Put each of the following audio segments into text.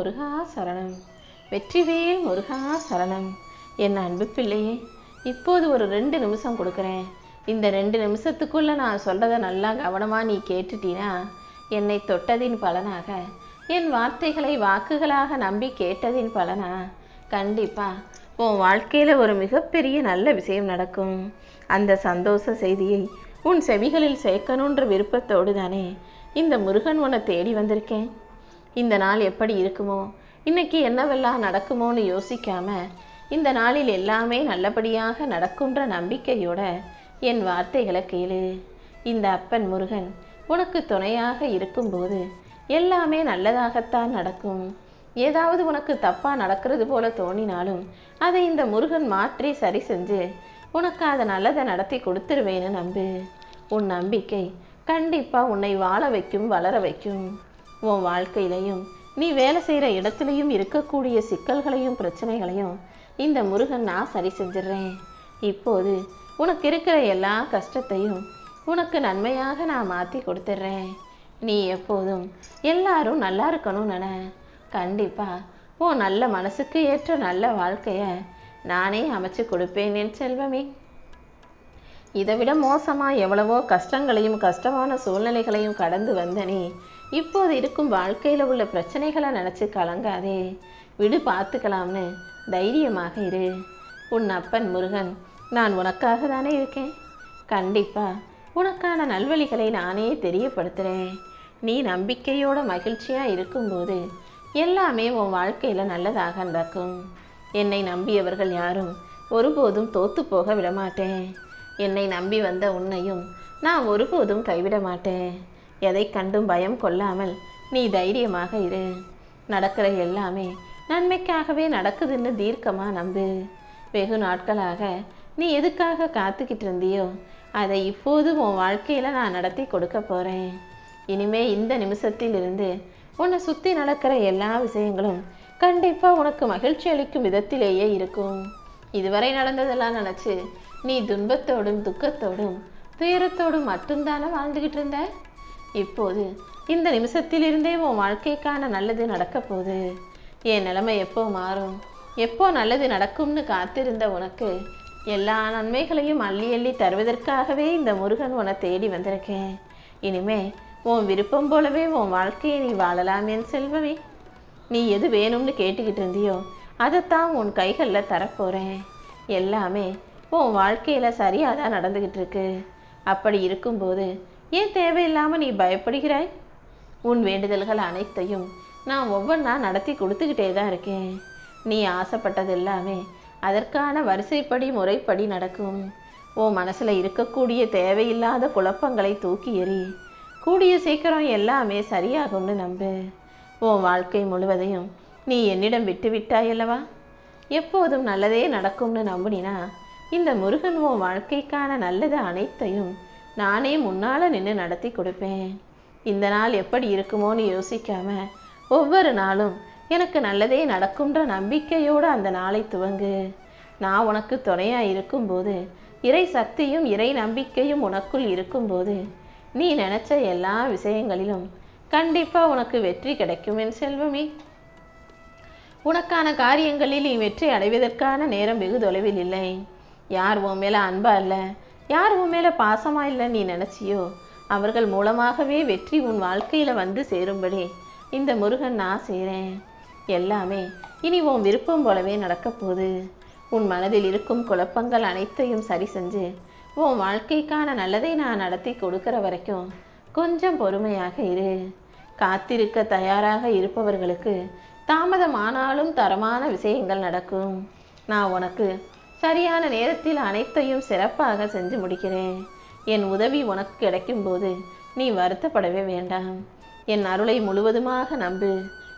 முருகா சரணம். வெற்றிவேல் முருகா சரணம். என் அன்பு பிள்ளையே இப்போது ஒரு ரெண்டு நிமிஷம் கொடுக்குறேன். இந்த ரெண்டு நிமிஷத்துக்குள்ள நான் சொல்கிறத நல்லா கவனமாக நீ கேட்டுட்டீனா என்னை தொட்டதின் பலனாக என் வார்த்தைகளை வாக்குகளாக நம்பி கேட்டதின் பலனா? கண்டிப்பா உன் வாழ்க்கையில் ஒரு மிகப்பெரிய நல்ல விஷயம் நடக்கும். அந்த சந்தோஷ செய்தியை உன் செவிகளில் சேர்க்கணுன்ற விருப்பத்தோடு தானே இந்த முருகன் உன்னை தேடி வந்திருக்கேன். இந்த நாள் எப்படி இருக்குமோ? இன்னைக்கு என்னவெல்லாம் நடக்குமோன்னு யோசிக்காம இந்த நாளில் எல்லாமே நல்லபடியாக நடக்குன்ற நம்பிக்கையோட என் வார்த்தைகளை கேளு. இந்த அப்பன் முருகன் உனக்கு துணையாக இருக்கும்போது எல்லாமே நல்லதாகத்தான் நடக்கும். ஏதாவது உனக்கு தப்பாக நடக்கிறது போல தோணினாலும் அதை இந்த முருகன் மாற்றி சரி செஞ்சு உனக்கு அதை நல்லதை நடத்தி கொடுத்துருவேன்னு நம்பு. உன் நம்பிக்கை கண்டிப்பாக உன்னை வாழ வைக்கும் வளர வைக்கும். உன் வாழ்க்கையிலையும் நீ வேலை செய்கிற இடத்துலையும் இருக்கக்கூடிய சிக்கல்களையும் பிரச்சனைகளையும் இந்த முருகன் நான் சரி செஞ்சிடுறேன். இப்போது உனக்கு இருக்கிற எல்லா கஷ்டத்தையும் உனக்கு நன்மையாக நான் மாற்றி கொடுத்துட்றேன். நீ எப்போதும் எல்லாரும் நல்லா இருக்கணும் நினை. கண்டிப்பா உன் நல்ல மனசுக்கு ஏற்ற நல்ல வாழ்க்கைய நானே அமைச்சு கொடுப்பேன் என் செல்வமே. இதை விட மோசமா எவ்வளவோ கஷ்டங்களையும் கஷ்டமான சூழ்நிலைகளையும் கடந்து வந்த நீ இப்போது இருக்கும் வாழ்க்கையில் உள்ள பிரச்சனைகளை நினச்சி கலங்காதே. விடு பார்த்துக்கலாம்னு தைரியமாக இரு. உன் அப்பன் முருகன் நான் உனக்காக தானே இருக்கேன். கண்டிப்பாக உனக்கான நல்வழிகளை நானே தெரியப்படுத்துறேன். நீ நம்பிக்கையோட மகிழ்ச்சியாக இருக்கும்போது எல்லாமே உன் வாழ்க்கையில் நல்லதாக நடக்கும். என்னை நம்பியவர்கள் யாரும் ஒருபோதும் தோத்து போக விடமாட்டேன். என்னை நம்பி வந்த உன்னையும் நான் ஒருபோதும் கைவிட மாட்டேன். எதை கண்டும் பயம் கொள்ளாமல் நீ தைரியமாக இரு. நடக்கிற எல்லாமே நன்மைக்காகவே நடக்குதுன்னு தீர்க்கமாக நம்பு. வெகு நாட்களாக நீ எதுக்காக காத்துக்கிட்டு இருந்தியோ அதை இப்போது உன் வாழ்க்கையில் நான் நடத்தி கொடுக்க போகிறேன் இனிமே இந்த நிமிஷத்திலிருந்து உன்னை சுற்றி நடக்கிற எல்லா விஷயங்களும் கண்டிப்பாக உனக்கு மகிழ்ச்சி அளிக்கும் விதத்திலேயே இருக்கும். இதுவரை நடந்ததெல்லாம் நினச்சி நீ துன்பத்தோடும் துக்கத்தோடும் துயரத்தோடும் மட்டும்தானே வாழ்ந்துக்கிட்டு இருந்த? இப்போது இந்த நிமிஷத்திலிருந்தே உன் வாழ்க்கைக்கான நல்லது நடக்கப் போகுது. என் நிலைமை எப்போ மாறும்? எப்போ நல்லது நடக்கும்னு காத்திருந்த உனக்கு எல்லா நன்மைகளையும் அள்ளி அள்ளி தருவதற்காகவே இந்த முருகன் உன்னை தேடி வந்திருக்கேன். இனிமே உன் விருப்பம் போலவே உன் வாழ்க்கையை நீ வாழலாம் என் செல்வமே. நீ எது வேணும்னு கேட்டுக்கிட்டு இருந்தியோ அதைத்தான் உன் கைகளில் தரப்போகிறேன் எல்லாமே உன் வாழ்க்கையில் சரியாக தான் நடந்துக்கிட்டு இருக்கு. அப்படி இருக்கும்போது ஏன் தேவையில்லாமல் நீ பயப்படுகிறாய்? உன் வேண்டுதல்கள் அனைத்தையும் நான் ஒவ்வொன்றா நடத்தி கொடுத்துக்கிட்டே தான் இருக்கேன். நீ ஆசைப்பட்டது எல்லாமே அதற்கான வரிசைப்படி முறைப்படி நடக்கும். உன் மனசில் இருக்கக்கூடிய தேவையில்லாத குழப்பங்களை தூக்கி எறி கூடிய சீக்கிரம் எல்லாமே சரியாகும்னு நம்பு. உன் வாழ்க்கை முழுவதையும் நீ என்னிடம் விட்டு விட்டாயல்லவா எப்போதும் நல்லதே நடக்கும்னு நம்புனினா இந்த முருகன் உன் வாழ்க்கைக்கான நல்லது அனைத்தையும் நானே முன்னால் நின்று நடத்தி கொடுப்பேன். இந்த நாள் எப்படி இருக்குமோன்னு யோசிக்காம ஒவ்வொரு நாளும் எனக்கு நல்லதே நடக்கும்ன்ற நம்பிக்கையோடு அந்த நாளை துவங்கு. நான் உனக்கு துணையாக இருக்கும்போது இறை சக்தியும் இறை நம்பிக்கையும் உனக்குள் இருக்கும்போது நீ நினச்ச எல்லா விஷயங்களிலும் கண்டிப்பாக உனக்கு வெற்றி கிடைக்கும் என் செல்வமே. உனக்கான காரியங்களில் நீ வெற்றி அடைவதற்கான நேரம் வெகு தொலைவில் இல்லை. யார் உன் மேலே அன்பா இல்லை யார் உன் மேலே பாசமா இல்லை நீ நினச்சியோ? அவர்கள் மூலமாகவே வெற்றி உன் வாழ்க்கையில் வந்து சேரும்படி. இந்த முருகன் நான் செய்கிறேன் எல்லாமே இனி உன் விருப்பம் போலவே நடக்கப் போகுது. உன் மனதில் இருக்கும் குழப்பங்கள் அனைத்தையும் சரி செஞ்சு உன் வாழ்க்கைக்கான நல்லதை நான் நடத்தி கொடுக்கிற வரைக்கும் கொஞ்சம் பொறுமையாக இரு. காத்திருக்க தயாராக இருப்பவர்களுக்கு தாமதமானாலும் தரமான விஷயங்கள் நடக்கும். நான் உனக்கு சரியான நேரத்தில் அனைத்தையும் சிறப்பாக செஞ்சு முடிக்கிறேன். என் உதவி உனக்கு கிடைக்கும்போது நீ வருத்தப்படவே வேண்டாம். என் அருளை முழுவதுமாக நம்பு.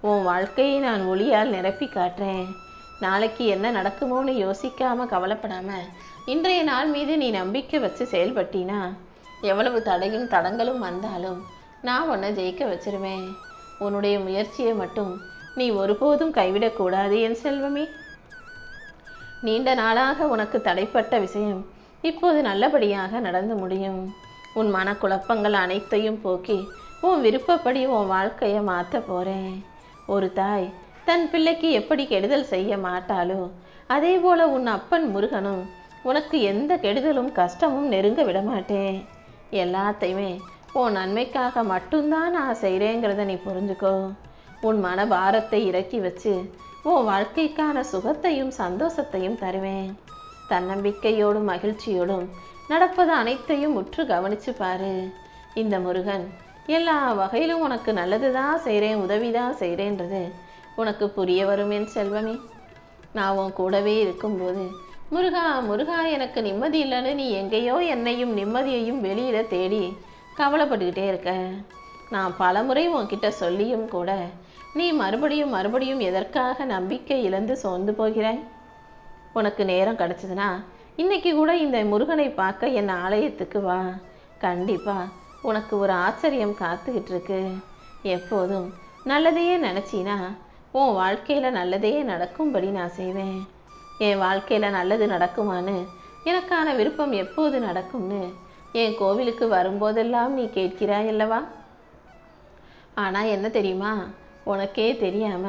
உன் வாழ்க்கையை நான் ஒளியால் நிரப்பி காட்டுறேன். நாளைக்கு என்ன நடக்குமோன்னு யோசிக்காம கவலைப்படாம இன்றைய நாள் மீது நீ நம்பிக்கை வச்சு செயல்பட்டினா? எவ்வளவு தடையும் தடங்களும் வந்தாலும் நான் உன்னை ஜெயிக்க வச்சிருவேன். உன்னுடைய முயற்சியை மட்டும் நீ ஒருபோதும் கைவிடக்கூடாது என் செல்வமே. நீண்ட நாளாக உனக்கு தடைப்பட்ட விஷயம் இப்போது நல்லபடியாக நடந்து முடியும். உன் மனக்குழப்பங்கள் அனைத்தையும் போக்கி உன் விருப்பப்படி உன் வாழ்க்கையை மாற்ற போகிறேன் ஒரு தாய் தன் பிள்ளைக்கு எப்படி கெடுதல் செய்ய மாட்டாளோ அதே போல உன் அப்பன் முருகனும் உனக்கு எந்த கெடுதலும் கஷ்டமும் நெருங்க விட மாட்டேன். எல்லாத்தையுமே உன் நன்மைக்காக மட்டும்தான் நான் செய்கிறேங்கிறத நீ புரிஞ்சுக்கோ. உன் மன பாரத்தை இறக்கி வச்சு உன் வாழ்க்கைக்கான சுகத்தையும் சந்தோஷத்தையும் தருவேன். தன்னம்பிக்கையோடும் மகிழ்ச்சியோடும் நடப்பது அனைத்தையும் உற்று கவனிச்சு பாரு. இந்த முருகன் எல்லா வகையிலும் உனக்கு நல்லது தான் செய்கிறேன் உதவி தான் செய்கிறேன்றது உனக்கு புரிய வரும் என் செல்வமே. நான் உன் கூடவே இருக்கும்போது முருகா முருகா எனக்கு நிம்மதி இல்லைன்னு நீ எங்கேயோ என்னையும் நிம்மதியையும் வெளியில் தேடி கவலைப்பட்டுக்கிட்டே இருக்க. நான் பலமுறை உன்கிட்ட சொல்லியும் கூட நீ மறுபடியும் மறுபடியும் எதற்காக நம்பிக்கை இழந்து சோர்ந்து போகிறாய்? உனக்கு நேரம் கிடச்சிதுன்னா இன்னைக்கு கூட இந்த முருகனை பார்க்க என் ஆலயத்துக்கு வா. கண்டிப்பா உனக்கு ஒரு ஆச்சரியம் காத்துக்கிட்டு இருக்கு எப்போதும் நல்லதையே நினச்சினா உன் வாழ்க்கையில் நல்லதையே நடக்கும்படி நான் செய்வேன். என் வாழ்க்கையில் நல்லது நடக்குமான்னு எனக்கான விருப்பம் எப்போது நடக்கும்னு என் கோவிலுக்கு வரும்போதெல்லாம் நீ கேட்கிறாய் அல்லவா? ஆனால் என்ன தெரியுமா? உனக்கே தெரியாம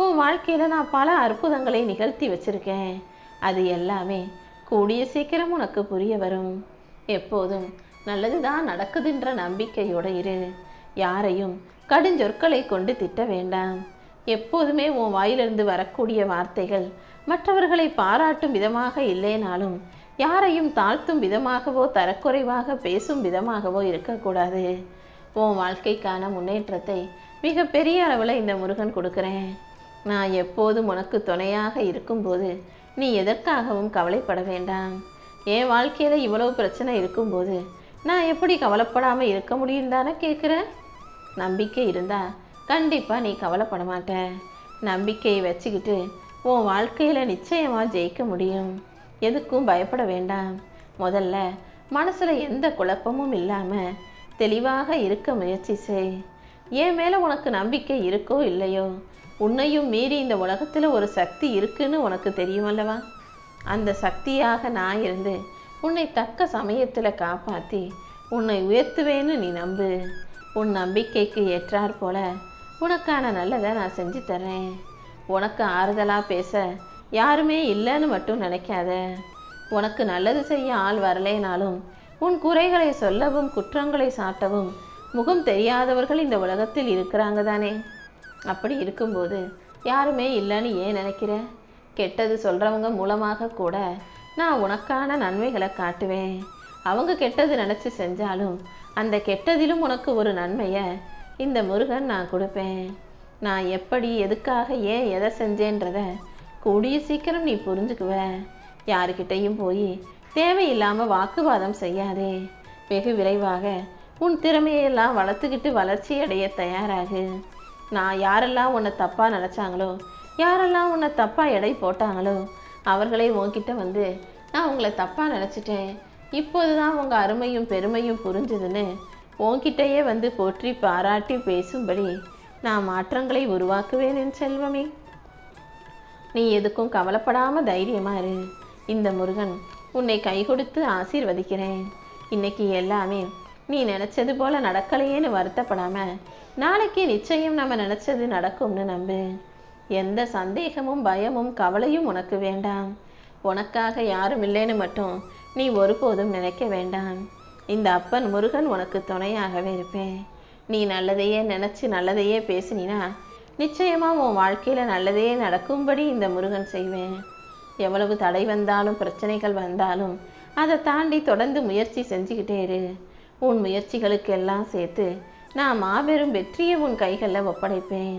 உன் வாழ்க்கையில நான் பல அற்புதங்களை நிகழ்த்தி வச்சிருக்கேன். அது எல்லாமே கூடிய சீக்கிரம் உனக்கு புரிய வரும். எப்போதும் நல்லதுதான் நடக்குதுன்ற நம்பிக்கையோட இரு. யாரையும் கடுஞ்சொற்களை கொண்டு திட்ட வேண்டாம். எப்போதுமே உன் வாயிலிருந்து வரக்கூடிய வார்த்தைகள் மற்றவர்களை பாராட்டும் விதமாக இல்லைனாலும் யாரையும் தாழ்த்தும் விதமாகவோ தரக்குறைவாக பேசும் விதமாகவோ இருக்கக்கூடாது. உன் வாழ்க்கைக்கான முன்னேற்றத்தை மிக பெரிய அளவில் இந்த முருகன் கொடுக்குறேன். நான் எப்போதும் உனக்கு துணையாக இருக்கும்போது நீ எதற்காகவும் கவலைப்பட வேண்டாம். என் வாழ்க்கையில் இவ்வளவு பிரச்சனை இருக்கும்போது நான் எப்படி கவலைப்படாமல் இருக்க முடியும் தானே கேட்குற நம்பிக்கை இருந்தால் கண்டிப்பாக நீ கவலைப்பட மாட்ட. நம்பிக்கையை வச்சுக்கிட்டு உன் வாழ்க்கையில் நிச்சயமாக ஜெயிக்க முடியும். எதுக்கும் பயப்பட வேண்டாம். முதல்ல மனசில் எந்த குழப்பமும் இல்லாமல் தெளிவாக இருக்க முயற்சி செய். என் மேலே உனக்கு நம்பிக்கை இருக்கோ இல்லையோ? உன்னையும் மீறி இந்த உலகத்தில் ஒரு சக்தி இருக்குன்னு உனக்கு தெரியும் அல்லவா அந்த சக்தியாக நான் இருந்து உன்னை தக்க சமயத்தில் காப்பாற்றி உன்னை உயர்த்துவேன்னு நீ நம்பு. உன் நம்பிக்கைக்கு ஏற்றாற் போல உனக்கான நல்லதை நான் செஞ்சு தர்றேன். உனக்கு ஆறுதலாக பேச யாருமே இல்லைன்னு மட்டும் நினைக்காத. உனக்கு நல்லது செய்ய ஆள் வரலேனாலும் உன் குறைகளை சொல்லவும் குற்றங்களை சாட்டவும் முகம் தெரியாதவர்கள் இந்த உலகத்தில் இருக்கிறாங்க தானே? அப்படி இருக்கும்போது யாருமே இல்லைன்னு ஏன் நினைக்கிற? கெட்டது சொல்கிறவங்க மூலமாக கூட நான் உனக்கான நன்மைகளை காட்டுவேன். அவங்க கெட்டது நினச்சி செஞ்சாலும் அந்த கெட்டதிலும் உனக்கு ஒரு நன்மையை இந்த முருகன் நான் கொடுப்பேன். நான் எப்படி எதுக்காக ஏன் எதை செஞ்சேன்றத கூடிய சீக்கிரம் நீ புரிஞ்சுக்குவ. யாருக்கிட்டையும் போய் தேவையில்லாமல் வாக்குவாதம் செய்யாதே. வெகு விரைவாக உன் திறமையெல்லாம் வளர்த்துக்கிட்டு வளர்ச்சி அடைய தயாராகு. நான் யாரெல்லாம் உன்னை தப்பாக நினச்சாங்களோ யாரெல்லாம் உன்னை தப்பாக எடை போட்டாங்களோ அவர்களே உன்கிட்ட வந்து நான் உங்களை தப்பாக நினச்சிட்டேன். இப்போது தான் உங்கள் அருமையும் பெருமையும் புரிஞ்சுதுன்னு உன்கிட்டயே வந்து போற்றி பாராட்டி பேசும்படி நான் மாற்றங்களை உருவாக்குவேன் என் செல்வமே. நீ எதுக்கும் கவலைப்படாம தைரியமா இரு. இந்த முருகன் உன்னை கை கொடுத்து ஆசீர்வதிக்கிறேன். இன்னைக்கு எல்லாமே நீ நினச்சது போல் நடக்கலையேன்னு வருத்தப்படாமல் நாளைக்கு நிச்சயம் நம்ம நினச்சது நடக்கும்னு நம்பு. எந்த சந்தேகமும் பயமும் கவலையும் உனக்கு வேண்டாம். உனக்காக யாரும் இல்லைன்னு மட்டும் நீ ஒருபோதும் நினைக்க வேண்டாம். இந்த அப்பன் முருகன் உனக்கு துணையாகவே இருப்பேன். நீ நல்லதையே நினச்சி நல்லதையே பேசினா நிச்சயமாக உன் வாழ்க்கையில் நல்லதையே நடக்கும்படி இந்த முருகன் செய்வேன். எவ்வளவு தடை வந்தாலும் பிரச்சனைகள் வந்தாலும் அதை தாண்டி தொடர்ந்து முயற்சி செஞ்சுக்கிட்டே இரு. உன் முயற்சிகளுக்கெல்லாம் சேர்த்து நான் மாபெரும் வெற்றியை உன் கைகளில் ஒப்படைப்பேன்.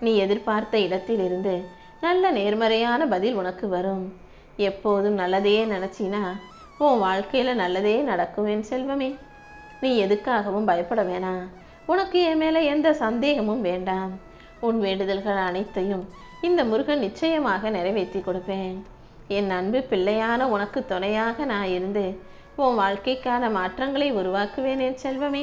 நீ எதிர்பார்த்த இடத்திலிருந்து நல்ல நேர்மறையான பதில் உனக்கு வரும். எப்போதும் நல்லதையே நினச்சினா உன் வாழ்க்கையில் நல்லதே நடக்கும் என் செல்வமே. நீ எதுக்காகவும் பயப்பட வேணாம் உனக்கு என் மேலே எந்த சந்தேகமும் வேண்டாம். உன் வேண்டுதல்கள் அனைத்தையும் இந்த முருகன் நிச்சயமாக நிறைவேற்றி கொடுப்பேன். என் அன்பு பிள்ளையான உனக்கு துணையாக நான் இருந்து உன் வாழ்க்கைக்கான மாற்றங்களை உருவாக்குவேனே செல்வமே.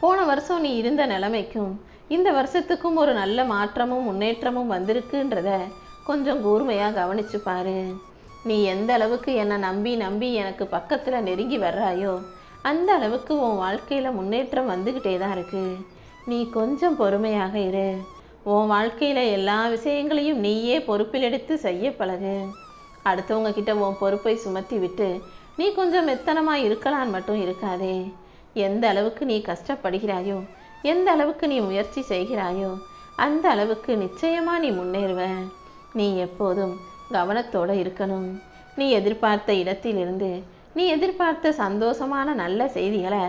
போன வருஷம் நீ இருந்த நிலைமைக்கும் இந்த வருஷத்துக்கும் ஒரு நல்ல மாற்றமும் முன்னேற்றமும் வந்திருக்குன்றத கொஞ்சம் கூர்மையாக கவனிச்சு பாரு. நீ எந்த அளவுக்கு என்னை நம்பி நம்பி எனக்கு பக்கத்தில் நெருங்கி வர்றாயோ அந்த அளவுக்கு உன் வாழ்க்கையில் முன்னேற்றம் வந்துக்கிட்டே தான் இருக்கு. நீ கொஞ்சம் பொறுமையாக இரு. உன் வாழ்க்கையில் எல்லா விஷயங்களையும் நீயே பொறுப்பில் எடுத்து செய்ய பழகு. அடுத்தவங்க கிட்ட உன் பொறுப்பை சுமத்தி விட்டு நீ கொஞ்சம் மெத்தனமாக இருக்கலான் மட்டும் இருக்காதே. எந்த அளவுக்கு நீ கஷ்டப்படுகிறாயோ எந்த அளவுக்கு நீ முயற்சி செய்கிறாயோ அந்த அளவுக்கு நிச்சயமாக நீ முன்னேறுவ. நீ எப்போதும் கவனத்தோடு இருக்கணும். நீ எதிர்பார்த்த இடத்திலிருந்து நீ எதிர்பார்த்த சந்தோஷமான நல்ல செய்திகளை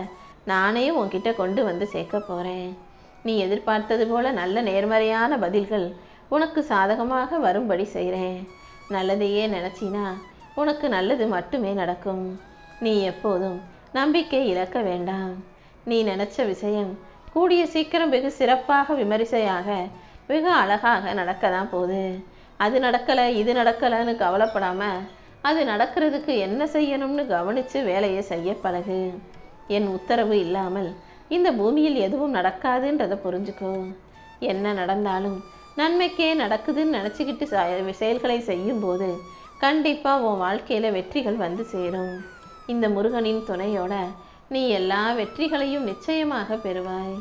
நானே உன்கிட்ட கொண்டு வந்து சேர்க்க போகிறேன் நீ எதிர்பார்த்தது போல நல்ல நேர்மறையான பதில்கள் உனக்கு சாதகமாக வரும்படி செய்கிறேன் நல்லதையே நினச்சினா உனக்கு நல்லது மட்டுமே நடக்கும். நீ எப்போதும் நம்பிக்கை இழக்க வேண்டாம். நீ நினைச்ச விஷயம் கூடிய சீக்கிரம் வெகு சிறப்பாக விமரிசையாக வெகு அழகாக நடக்க தான் போகுது. அது நடக்கலை இது நடக்கலைன்னு கவலைப்படாம அது நடக்கிறதுக்கு என்ன செய்யணும்னு கவனித்து வேலையை செய்ய பழகு. என் உத்தரவு இல்லாமல் இந்த பூமியில் எதுவும் நடக்காதுன்றதை புரிஞ்சுக்கோ. என்ன நடந்தாலும் நன்மைக்கே நடக்குதுன்னு நினச்சிக்கிட்டு செயல்களை செய்யும்போது கண்டிப்பாக உன் வாழ்க்கையில் வெற்றிகள் வந்து சேரும். இந்த முருகனின் துணையோட நீ எல்லா வெற்றிகளையும் நிச்சயமாக பெறுவாய்.